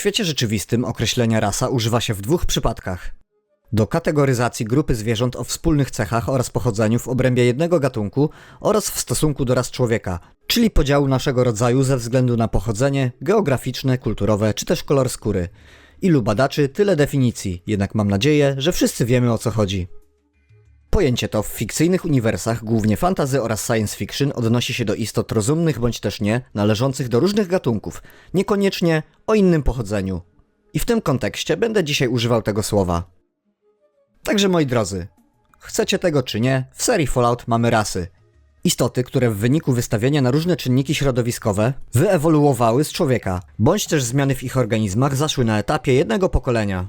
świecie rzeczywistym określenia rasa używa się w dwóch przypadkach. Do kategoryzacji grupy zwierząt o wspólnych cechach oraz pochodzeniu w obrębie jednego gatunku oraz w stosunku do ras człowieka, czyli podziału naszego rodzaju ze względu na pochodzenie, geograficzne, kulturowe czy też kolor skóry. Ilu badaczy, tyle definicji, jednak mam nadzieję, że wszyscy wiemy o co chodzi. Pojęcie to w fikcyjnych uniwersach, głównie fantazy oraz science fiction, odnosi się do istot rozumnych bądź też nie, należących do różnych gatunków, niekoniecznie o innym pochodzeniu. I w tym kontekście będę dzisiaj używał tego słowa. Także moi drodzy, chcecie tego czy nie, w serii Fallout mamy rasy. Istoty, które w wyniku wystawienia na różne czynniki środowiskowe wyewoluowały z człowieka, bądź też zmiany w ich organizmach zaszły na etapie jednego pokolenia.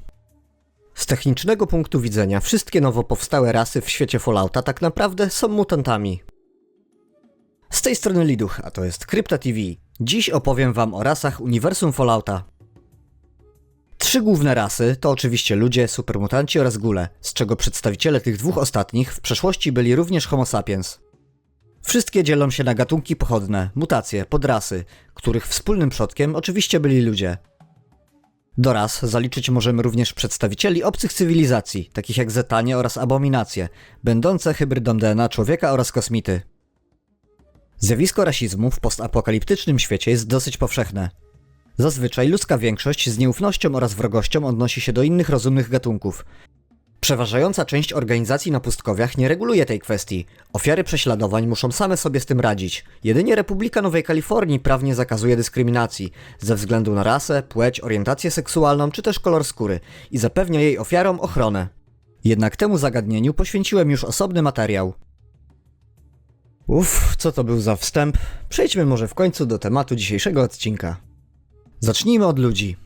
Z technicznego punktu widzenia wszystkie nowo powstałe rasy w świecie Fallouta tak naprawdę są mutantami. Z tej strony Liduch, a to jest Krypta TV. Dziś opowiem wam o rasach uniwersum Fallouta. Trzy główne rasy to oczywiście ludzie, supermutanci oraz gule, z czego przedstawiciele tych dwóch ostatnich w przeszłości byli również homo sapiens. Wszystkie dzielą się na gatunki pochodne, mutacje, podrasy, których wspólnym przodkiem oczywiście byli ludzie. Do ras zaliczyć możemy również przedstawicieli obcych cywilizacji, takich jak Zetanie oraz Abominacje, będące hybrydą DNA człowieka oraz kosmity. Zjawisko rasizmu w postapokaliptycznym świecie jest dosyć powszechne. Zazwyczaj ludzka większość z nieufnością oraz wrogością odnosi się do innych rozumnych gatunków. Przeważająca część organizacji na pustkowiach nie reguluje tej kwestii. Ofiary prześladowań muszą same sobie z tym radzić. Jedynie Republika Nowej Kalifornii prawnie zakazuje dyskryminacji ze względu na rasę, płeć, orientację seksualną czy też kolor skóry i zapewnia jej ofiarom ochronę. Jednak temu zagadnieniu poświęciłem już osobny materiał. Uff, co to był za wstęp? Przejdźmy może w końcu do tematu dzisiejszego odcinka. Zacznijmy od ludzi.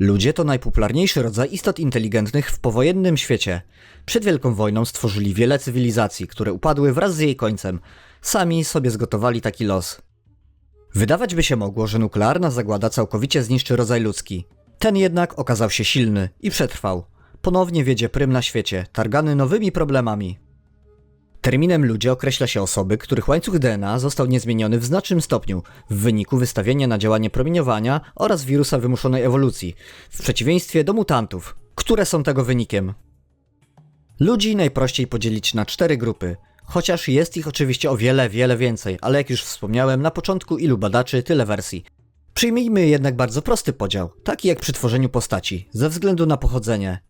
Ludzie to najpopularniejszy rodzaj istot inteligentnych w powojennym świecie. Przed Wielką Wojną stworzyli wiele cywilizacji, które upadły wraz z jej końcem. Sami sobie zgotowali taki los. Wydawać by się mogło, że nuklearna zagłada całkowicie zniszczy rodzaj ludzki. Ten jednak okazał się silny i przetrwał. Ponownie wiedzie prym na świecie, targany nowymi problemami. Terminem ludzie określa się osoby, których łańcuch DNA został niezmieniony w znacznym stopniu w wyniku wystawienia na działanie promieniowania oraz wirusa wymuszonej ewolucji, w przeciwieństwie do mutantów, które są tego wynikiem. Ludzi najprościej podzielić na cztery grupy, chociaż jest ich oczywiście o wiele, wiele więcej, ale jak już wspomniałem, na początku ilu badaczy, tyle wersji. Przyjmijmy jednak bardzo prosty podział, taki jak przy tworzeniu postaci, ze względu na pochodzenie.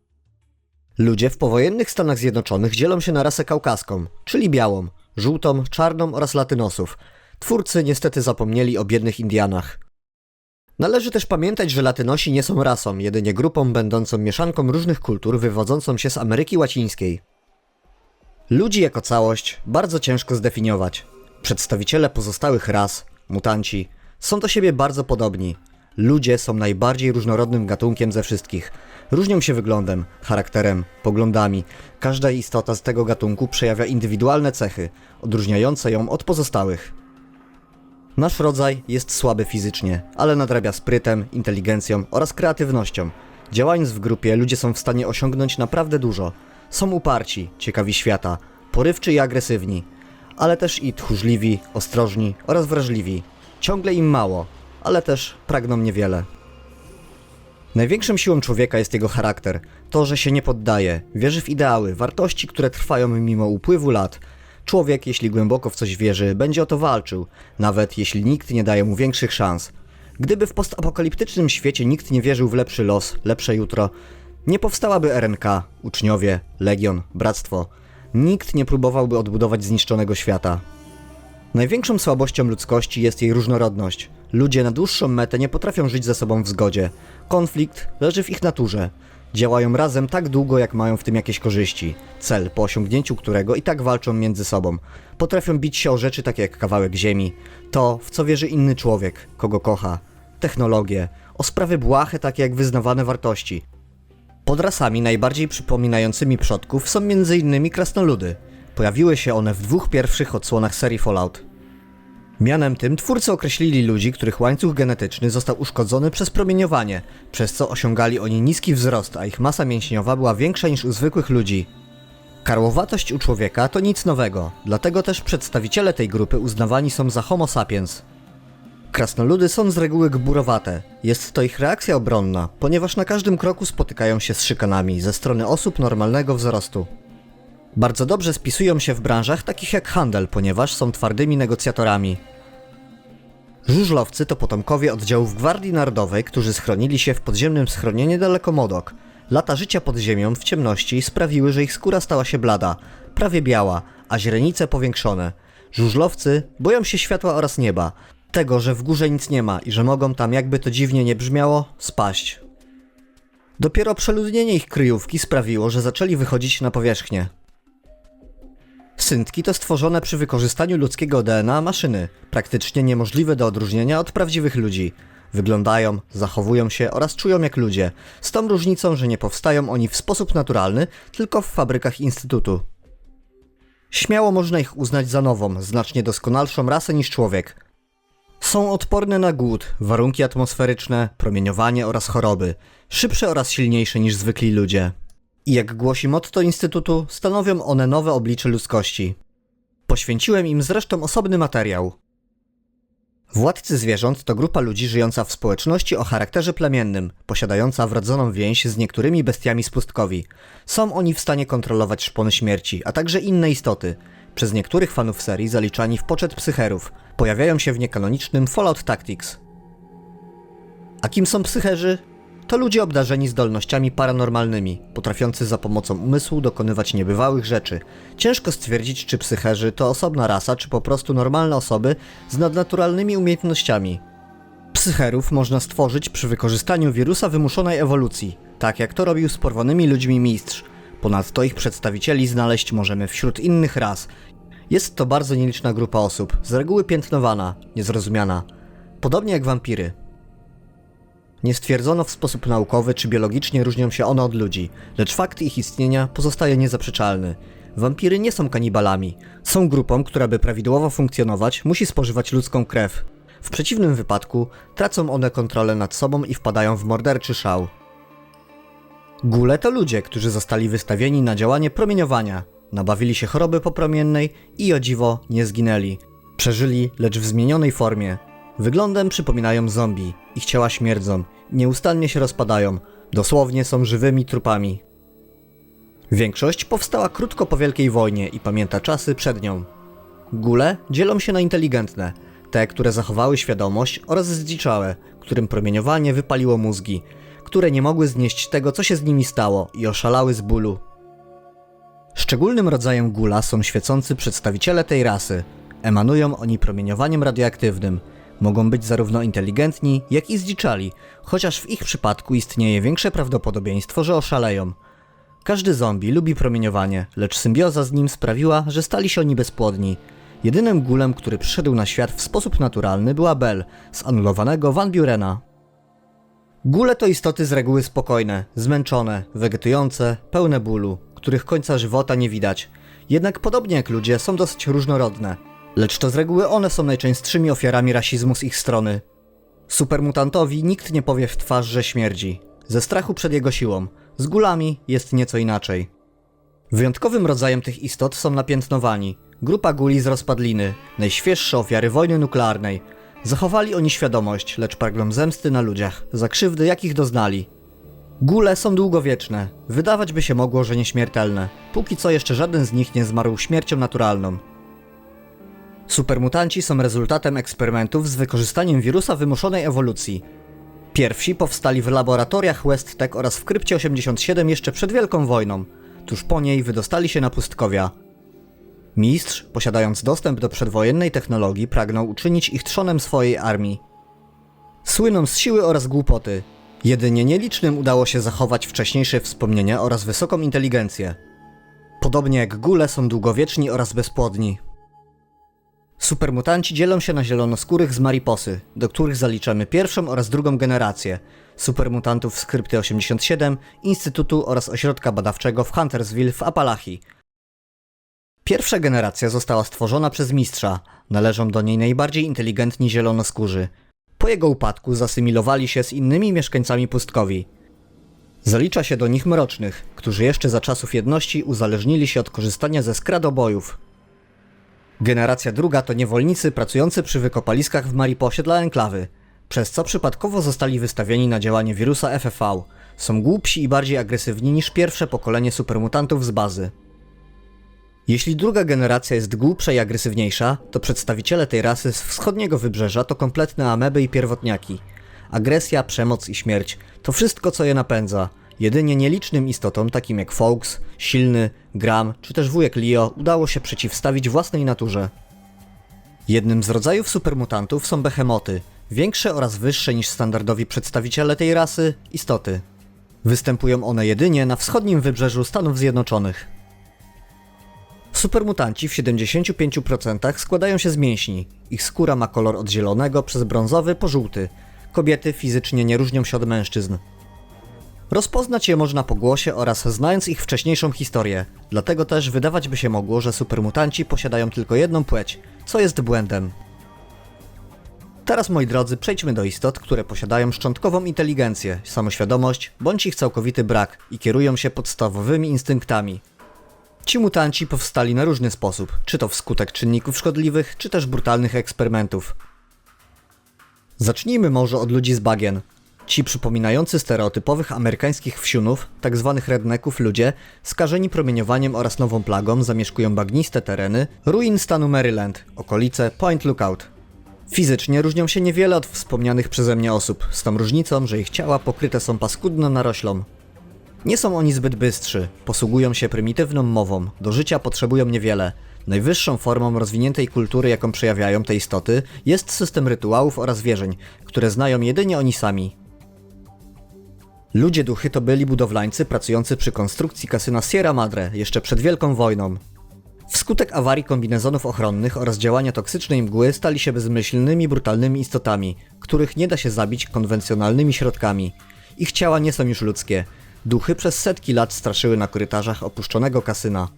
Ludzie w powojennych Stanach Zjednoczonych dzielą się na rasę kaukaską, czyli białą, żółtą, czarną oraz latynosów. Twórcy niestety zapomnieli o biednych Indianach. Należy też pamiętać, że latynosi nie są rasą, jedynie grupą będącą mieszanką różnych kultur wywodzącą się z Ameryki Łacińskiej. Ludzi jako całość bardzo ciężko zdefiniować. Przedstawiciele pozostałych ras, mutanci, są do siebie bardzo podobni. Ludzie są najbardziej różnorodnym gatunkiem ze wszystkich. Różnią się wyglądem, charakterem, poglądami. Każda istota z tego gatunku przejawia indywidualne cechy, odróżniające ją od pozostałych. Nasz rodzaj jest słaby fizycznie, ale nadrabia sprytem, inteligencją oraz kreatywnością. Działając w grupie, ludzie są w stanie osiągnąć naprawdę dużo. Są uparci, ciekawi świata, porywczy i agresywni, ale też i tchórzliwi, ostrożni oraz wrażliwi. Ciągle im mało, ale też pragną niewiele. Największą siłą człowieka jest jego charakter, to, że się nie poddaje, wierzy w ideały, wartości, które trwają mimo upływu lat. Człowiek, jeśli głęboko w coś wierzy, będzie o to walczył, nawet jeśli nikt nie daje mu większych szans. Gdyby w postapokaliptycznym świecie nikt nie wierzył w lepszy los, lepsze jutro, nie powstałaby RNK, uczniowie, legion, bractwo. Nikt nie próbowałby odbudować zniszczonego świata. Największą słabością ludzkości jest jej różnorodność. Ludzie na dłuższą metę nie potrafią żyć ze sobą w zgodzie. Konflikt leży w ich naturze. Działają razem tak długo, jak mają w tym jakieś korzyści. Cel, po osiągnięciu którego i tak walczą między sobą. Potrafią bić się o rzeczy takie jak kawałek ziemi, to, w co wierzy inny człowiek, kogo kocha, technologię, o sprawy błahe takie jak wyznawane wartości. Pod rasami najbardziej przypominającymi przodków są m.in. krasnoludy. Pojawiły się one w dwóch pierwszych odsłonach serii Fallout. Mianem tym twórcy określili ludzi, których łańcuch genetyczny został uszkodzony przez promieniowanie, przez co osiągali oni niski wzrost, a ich masa mięśniowa była większa niż u zwykłych ludzi. Karłowatość u człowieka to nic nowego, dlatego też przedstawiciele tej grupy uznawani są za homo sapiens. Krasnoludy są z reguły gburowate. Jest to ich reakcja obronna, ponieważ na każdym kroku spotykają się z szykanami ze strony osób normalnego wzrostu. Bardzo dobrze spisują się w branżach takich jak handel, ponieważ są twardymi negocjatorami. Żużlowcy to potomkowie oddziałów Gwardii Narodowej, którzy schronili się w podziemnym schronie niedaleko Modok. Lata życia pod ziemią w ciemności sprawiły, że ich skóra stała się blada, prawie biała, a źrenice powiększone. Żużlowcy boją się światła oraz nieba, tego, że w górze nic nie ma i że mogą tam, jakby to dziwnie nie brzmiało, spaść. Dopiero przeludnienie ich kryjówki sprawiło, że zaczęli wychodzić na powierzchnię. Syntki to stworzone przy wykorzystaniu ludzkiego DNA maszyny, praktycznie niemożliwe do odróżnienia od prawdziwych ludzi. Wyglądają, zachowują się oraz czują jak ludzie, z tą różnicą, że nie powstają oni w sposób naturalny, tylko w fabrykach Instytutu. Śmiało można ich uznać za nową, znacznie doskonalszą rasę niż człowiek. Są odporne na głód, warunki atmosferyczne, promieniowanie oraz choroby, szybsze oraz silniejsze niż zwykli ludzie. I jak głosi motto Instytutu, stanowią one nowe oblicze ludzkości. Poświęciłem im zresztą osobny materiał. Władcy zwierząt to grupa ludzi żyjąca w społeczności o charakterze plemiennym, posiadająca wrodzoną więź z niektórymi bestiami z pustkowi. Są oni w stanie kontrolować szpony śmierci, a także inne istoty. Przez niektórych fanów serii zaliczani w poczet psycherów. Pojawiają się w niekanonicznym Fallout Tactics. A kim są psycherzy? To ludzie obdarzeni zdolnościami paranormalnymi, potrafiący za pomocą umysłu dokonywać niebywałych rzeczy. Ciężko stwierdzić, czy psycherzy to osobna rasa, czy po prostu normalne osoby z nadnaturalnymi umiejętnościami. Psycherów można stworzyć przy wykorzystaniu wirusa wymuszonej ewolucji, tak jak to robił z porwanymi ludźmi mistrz. Ponadto ich przedstawicieli znaleźć możemy wśród innych ras. Jest to bardzo nieliczna grupa osób, z reguły piętnowana, niezrozumiana. Podobnie jak wampiry. Nie stwierdzono w sposób naukowy, czy biologicznie różnią się one od ludzi, lecz fakt ich istnienia pozostaje niezaprzeczalny. Wampiry nie są kanibalami. Są grupą, która by prawidłowo funkcjonować, musi spożywać ludzką krew. W przeciwnym wypadku tracą one kontrolę nad sobą i wpadają w morderczy szał. Gule to ludzie, którzy zostali wystawieni na działanie promieniowania. Nabawili się choroby popromiennej i o dziwo nie zginęli. Przeżyli, lecz w zmienionej formie. Wyglądem przypominają zombie, ich ciała śmierdzą, nieustannie się rozpadają, dosłownie są żywymi trupami. Większość powstała krótko po Wielkiej Wojnie i pamięta czasy przed nią. Gule dzielą się na inteligentne, te, które zachowały świadomość oraz zdziczałe, którym promieniowanie wypaliło mózgi, które nie mogły znieść tego, co się z nimi stało i oszalały z bólu. Szczególnym rodzajem gula są świecący przedstawiciele tej rasy. Emanują oni promieniowaniem radioaktywnym. Mogą być zarówno inteligentni, jak i zdziczali, chociaż w ich przypadku istnieje większe prawdopodobieństwo, że oszaleją. Każdy zombie lubi promieniowanie, lecz symbioza z nim sprawiła, że stali się oni bezpłodni. Jedynym gulem, który przyszedł na świat w sposób naturalny była Belle, z anulowanego Van Burena. Gule to istoty z reguły spokojne, zmęczone, wegetujące, pełne bólu, których końca żywota nie widać. Jednak podobnie jak ludzie są dosyć różnorodne. Lecz to z reguły one są najczęstszymi ofiarami rasizmu z ich strony. Supermutantowi nikt nie powie w twarz, że śmierdzi. Ze strachu przed jego siłą. Z gulami jest nieco inaczej. Wyjątkowym rodzajem tych istot są napiętnowani. Grupa guli z rozpadliny, najświeższe ofiary wojny nuklearnej. Zachowali oni świadomość, lecz pragną zemsty na ludziach, za krzywdy jakich doznali. Gule są długowieczne. Wydawać by się mogło, że nieśmiertelne. Póki co jeszcze żaden z nich nie zmarł śmiercią naturalną. Supermutanci są rezultatem eksperymentów z wykorzystaniem wirusa wymuszonej ewolucji. Pierwsi powstali w laboratoriach West-Tech oraz w Krypcie 87 jeszcze przed Wielką Wojną. Tuż po niej wydostali się na pustkowia. Mistrz, posiadając dostęp do przedwojennej technologii, pragnął uczynić ich trzonem swojej armii. Słyną z siły oraz głupoty. Jedynie nielicznym udało się zachować wcześniejsze wspomnienia oraz wysoką inteligencję. Podobnie jak gule są długowieczni oraz bezpłodni. Supermutanci dzielą się na zielonoskórych z Mariposy, do których zaliczamy pierwszą oraz drugą generację, supermutantów z Krypty 87, Instytutu oraz Ośrodka Badawczego w Huntersville w Apalachii. Pierwsza generacja została stworzona przez mistrza, należą do niej najbardziej inteligentni zielonoskórzy. Po jego upadku zasymilowali się z innymi mieszkańcami pustkowi. Zalicza się do nich mrocznych, którzy jeszcze za czasów jedności uzależnili się od korzystania ze skradobojów, Generacja druga to niewolnicy pracujący przy wykopaliskach w Mariposie dla enklawy, przez co przypadkowo zostali wystawieni na działanie wirusa FFV. Są głupsi i bardziej agresywni niż pierwsze pokolenie supermutantów z bazy. Jeśli druga generacja jest głupsza i agresywniejsza, to przedstawiciele tej rasy z wschodniego wybrzeża to kompletne ameby i pierwotniaki. Agresja, przemoc i śmierć to wszystko, co je napędza. Jedynie nielicznym istotom, takim jak Fawkes, Silny, Gram czy też wujek Leo, udało się przeciwstawić własnej naturze. Jednym z rodzajów supermutantów są behemoty, większe oraz wyższe niż standardowi przedstawiciele tej rasy istoty. Występują one jedynie na wschodnim wybrzeżu Stanów Zjednoczonych. Supermutanci w 75% składają się z mięśni. Ich skóra ma kolor od zielonego przez brązowy po żółty. Kobiety fizycznie nie różnią się od mężczyzn. Rozpoznać je można po głosie oraz znając ich wcześniejszą historię. Dlatego też wydawać by się mogło, że supermutanci posiadają tylko jedną płeć, co jest błędem. Teraz, moi drodzy, przejdźmy do istot, które posiadają szczątkową inteligencję, samoświadomość bądź ich całkowity brak i kierują się podstawowymi instynktami. Ci mutanci powstali na różny sposób, czy to wskutek czynników szkodliwych, czy też brutalnych eksperymentów. Zacznijmy może od ludzi z bagien. Ci przypominający stereotypowych amerykańskich wsiunów, tzw. redneków ludzie, skażeni promieniowaniem oraz nową plagą, zamieszkują bagniste tereny ruin stanu Maryland, okolice Point Lookout. Fizycznie różnią się niewiele od wspomnianych przeze mnie osób, z tą różnicą, że ich ciała pokryte są paskudną naroślą. Nie są oni zbyt bystrzy, posługują się prymitywną mową, do życia potrzebują niewiele. Najwyższą formą rozwiniętej kultury, jaką przejawiają te istoty, jest system rytuałów oraz wierzeń, które znają jedynie oni sami. Ludzie duchy to byli budowlańcy pracujący przy konstrukcji kasyna Sierra Madre jeszcze przed Wielką Wojną. Wskutek awarii kombinezonów ochronnych oraz działania toksycznej mgły stali się bezmyślnymi, brutalnymi istotami, których nie da się zabić konwencjonalnymi środkami. Ich ciała nie są już ludzkie. Duchy przez setki lat straszyły na korytarzach opuszczonego kasyna.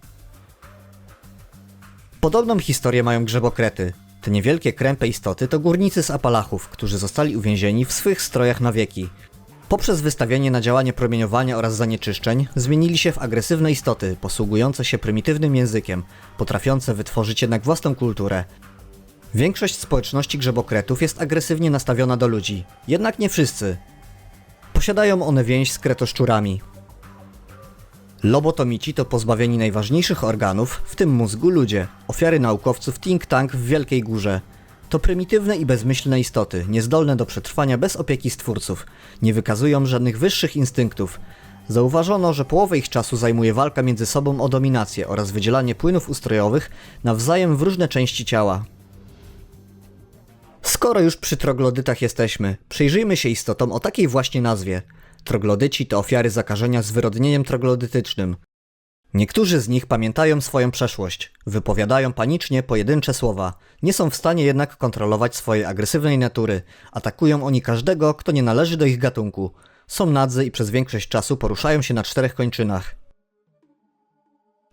Podobną historię mają grzebokrety. Te niewielkie krępe istoty to górnicy z Apalachów, którzy zostali uwięzieni w swych strojach na wieki. Poprzez wystawianie na działanie promieniowania oraz zanieczyszczeń zmienili się w agresywne istoty, posługujące się prymitywnym językiem, potrafiące wytworzyć jednak własną kulturę. Większość społeczności grzebokretów jest agresywnie nastawiona do ludzi, jednak nie wszyscy. Posiadają one więź z kretoszczurami. Lobotomici to pozbawieni najważniejszych organów, w tym mózgu ludzie, ofiary naukowców think tank w Wielkiej Górze. To prymitywne i bezmyślne istoty, niezdolne do przetrwania bez opieki stwórców. Nie wykazują żadnych wyższych instynktów. Zauważono, że połowę ich czasu zajmuje walka między sobą o dominację oraz wydzielanie płynów ustrojowych nawzajem w różne części ciała. Skoro już przy troglodytach jesteśmy, przyjrzyjmy się istotom o takiej właśnie nazwie. Troglodyci to ofiary zakażenia zwyrodnieniem troglodytycznym. Niektórzy z nich pamiętają swoją przeszłość, wypowiadają panicznie pojedyncze słowa, nie są w stanie jednak kontrolować swojej agresywnej natury, atakują oni każdego, kto nie należy do ich gatunku. Są nadzy i przez większość czasu poruszają się na czterech kończynach.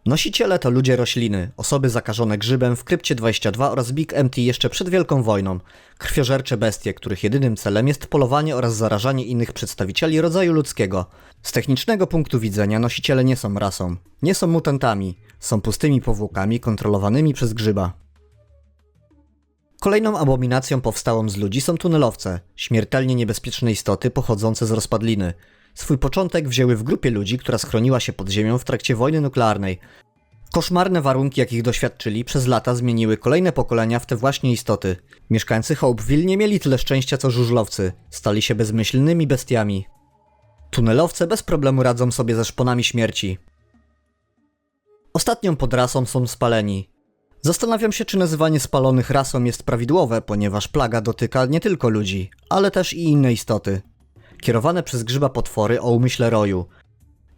Nosiciele to ludzie rośliny, osoby zakażone grzybem w Krypcie 22 oraz Big MT jeszcze przed Wielką Wojną. Krwiożercze bestie, których jedynym celem jest polowanie oraz zarażanie innych przedstawicieli rodzaju ludzkiego. Z technicznego punktu widzenia nosiciele nie są rasą, nie są mutantami, są pustymi powłokami kontrolowanymi przez grzyba. Kolejną abominacją powstałą z ludzi są tunelowce, śmiertelnie niebezpieczne istoty pochodzące z rozpadliny. Swój początek wzięły w grupie ludzi, która schroniła się pod ziemią w trakcie wojny nuklearnej. Koszmarne warunki, jakich doświadczyli, przez lata zmieniły kolejne pokolenia w te właśnie istoty. Mieszkańcy Hopeville nie mieli tyle szczęścia co żużlowcy, stali się bezmyślnymi bestiami. Tunelowce bez problemu radzą sobie ze szponami śmierci. Ostatnią podrasą są spaleni. Zastanawiam się, czy nazywanie spalonych rasą jest prawidłowe, ponieważ plaga dotyka nie tylko ludzi, ale też i inne istoty. Kierowane przez grzyba potwory o umyśle roju.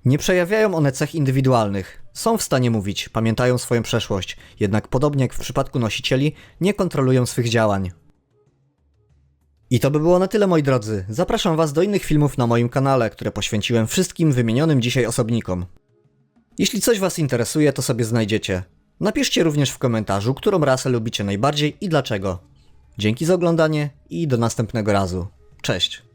Nie przejawiają one cech indywidualnych. Są w stanie mówić, pamiętają swoją przeszłość, jednak podobnie jak w przypadku nosicieli, nie kontrolują swych działań. I to by było na tyle, moi drodzy. Zapraszam Was do innych filmów na moim kanale, które poświęciłem wszystkim wymienionym dzisiaj osobnikom. Jeśli coś Was interesuje, to sobie znajdziecie. Napiszcie również w komentarzu, którą rasę lubicie najbardziej i dlaczego. Dzięki za oglądanie i do następnego razu. Cześć!